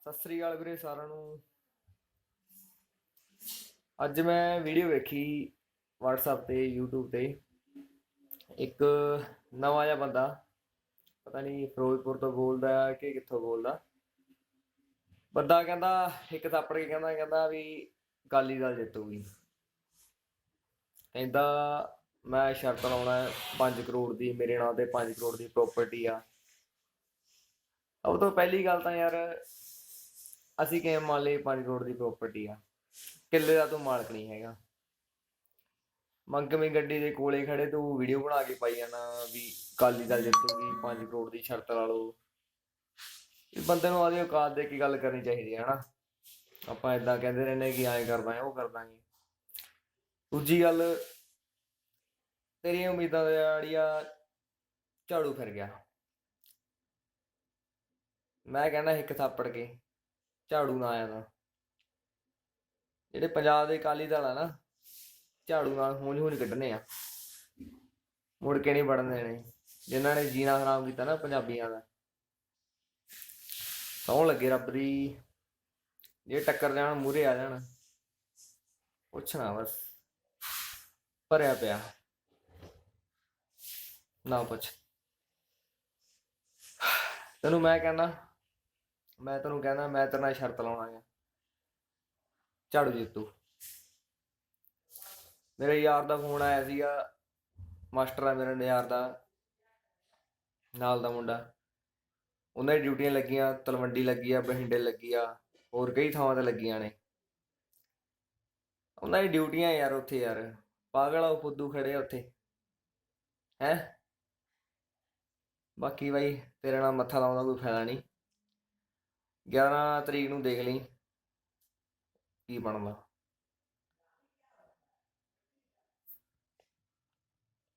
ਸਤਿ ਸ੍ਰੀ ਅਕਾਲ ਵੀਰੇ ਸਾਰਿਆਂ ਨੂੰ। ਅੱਜ ਮੈਂ ਵੀਡੀਓ ਵੇਖੀ WhatsApp ਤੇ, YouTube ਤੇ। ਇੱਕ ਨਵਾਂ ਜਿਹਾ ਬੰਦਾ, ਪਤਾ ਨਹੀਂ ਫਿਰੋਜ਼ਪੁਰ ਤੋਂ ਬੋਲਦਾ ਕਿ ਕਿੱਥੋਂ ਬੋਲਦਾ। ਬੰਦਾ ਕਹਿੰਦਾ, ਇੱਕ ਥੱਪੜ ਕੇ ਕਹਿੰਦਾ ਕਹਿੰਦਾ ਵੀ ਅਕਾਲੀ ਦਲ ਜਿੱਤੂਗੀ। ਕਹਿੰਦਾ, ਮੈਂ ਸ਼ਰਤ ਲਾਉਣਾ 5 ਕਰੋੜ ਦੀ, ਮੇਰੇ ਨਾਂ ਤੇ 5 ਕਰੋੜ ਦੀ ਪ੍ਰਾਪਰਟੀ ਆ। ਉਹ ਤੋਂ ਪਹਿਲੀ ਗੱਲ ਤਾਂ ਯਾਰ ਅਸੀਂ ਕਿਵੇਂ ਮੰਨ ਲਈ 5 ਕਰੋੜ ਦੀ ਪ੍ਰਾਪਰਟੀ ਆ। ਕਿੱਲੇ ਦਾ ਤੂੰ ਮਾਲਕ ਨਹੀਂ ਹੈਗਾ। ਮੰਗਵੀਂ ਗੱਡੀ ਦੇ ਕੋਲੇ ਖੜੇ ਤੂੰ ਵੀਡੀਓ ਬਣਾ ਕੇ ਪਾਈ ਜਾਣਾ ਵੀ ਕਾਲੀ ਦਲ ਜਿੱਤੂਗੀ 5 ਕਰੋੜ ਦੀ ਸ਼ਰਤ ਲਾ ਲਓ। ਇਹ ਬੰਦੇ ਨੂੰ ਆਦੀ ਔਕਾਤ ਦੇ ਕੇ ਗੱਲ ਕਰਨੀ ਚਾਹੀਦੀ ਹੈ ਹਨਾ। ਆਪਾਂ ਇਦਾਂ ਕਹਿੰਦੇ ਰਹਿੰਦੇ ਕਿ ਐਂ ਕਰਦਾ ਦਾਂਗੇ ਉਹ ਕਰ ਦੂਜੀ ਗੱਲ, ਤੇਰੀਆਂ ਉਮੀਦਾਂ ਦਾ ਜਿਹੜੀਆਂ ਝਾੜੂ ਫਿਰ ਗਿਆ। ਮੈਂ ਕਹਿੰਦਾ ਇੱਕ ਥਾਪੜ ਕੇ। ਝਾੜੂ ਨਾ ਆਇਆ ਤਾਂ। ਜਿਹੜੇ ਪੰਜਾਬ ਦੇ ਅਕਾਲੀ ਦਲ ਆ ਨਾ, ਝਾੜੂ ਨਾਲ ਹੂੰਝ ਹੂੰਝ ਕੱਢਣੇ ਆ। ਮੁੜ ਕੇ ਨਹੀਂ ਵੜਨ ਦੇਣੇ। ਜਿਨ੍ਹਾਂ ਨੇ ਜੀਣਾ ਹਰਾਮ ਕੀਤਾ ਨਾ ਪੰਜਾਬੀਆਂ ਦਾ। ਸੌਂ ਲੱਗੇ ਰੱਬ ਦੀ। ਜੇ ਟੱਕਰ ਜਾਣ ਮੂਰੇ ਆ ਜਾਣ। ਪੁੱਛਣਾ ਬਸ। ਭਰਿਆ ਪਿਆ। ਨਾ ਪੁੱਛ। ਤੈਨੂੰ ਮੈਂ ਕਹਿੰਦਾ ਮੈਂ ਤੈਨੂੰ ਕਹਿੰਦਾ, ਮੈਂ ਤੇਰੇ ਨਾਲ ਸ਼ਰਤ ਲਾਉਣਾ ਆ। ਝਾੜੂ ਜਿੱਤੂ ਮੇਰੇ ਯਾਰ ਦਾ ਫੋਨ ਆਇਆ ਸੀਗਾ, ਮਾਸਟਰ ਆ ਮੇਰੇ ਯਾਰ ਦਾ, ਨਾਲ ਦਾ ਮੁੰਡਾ। ਉਹਨਾਂ ਦੀ ਡਿਊਟੀਆਂ ਲੱਗੀਆਂ, ਤਲਵੰਡੀ ਲੱਗੀ ਆ, ਬਠਿੰਡੇ ਲੱਗੀ ਆ, ਹੋਰ ਕਈ ਥਾਵਾਂ ਤੇ ਲੱਗੀਆਂ ਨੇ। ਉਹਨਾਂ ਦੀ ਡਿਊਟੀਆਂ ਯਾਰ ਉੱਥੇ ਯਾਰ, ਪਾਗਲ ਆ ਉਹ, ਫੁੱਦੂ ਖੜੇ ਆ ਉੱਥੇ। ਹੈ? ਬਾਕੀ ਬਾਈ, ਤੇਰੇ ਨਾਲ ਮੱਥਾ ਲਾਉਣ ਦਾ ਕੋਈ ਫਾਇਦਾ ਨਹੀਂ। 11 ਤਰੀਕ ਨੂੰ ਦੇਖ ਲਈ। ਕੀ ਬਣਦਾ?